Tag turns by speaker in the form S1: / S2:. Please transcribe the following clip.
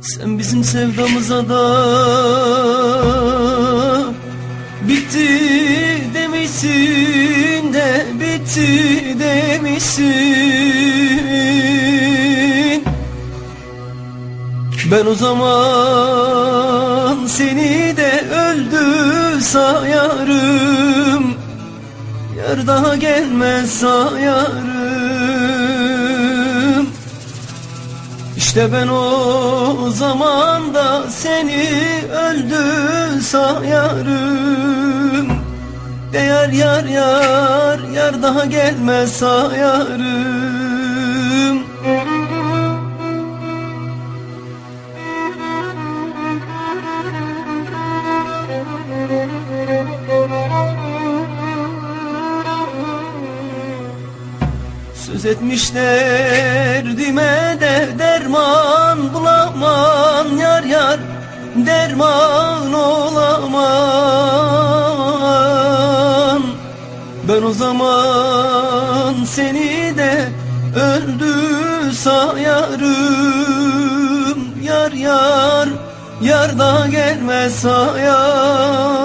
S1: Sen bizim sevdamıza da bitti demişsin de bitti demişsin. Ben o zaman seni de öldü sayarım Yar daha gelmez sayarım İşte ben o zaman da seni öldü sayarım. Değer yar yar yar daha gelmez sayarım Söz etmişler dime de derman bulaman yar yar derman olaman. Ben o zaman seni de öldü sayarım. Yar yar yar da gelmez sayarım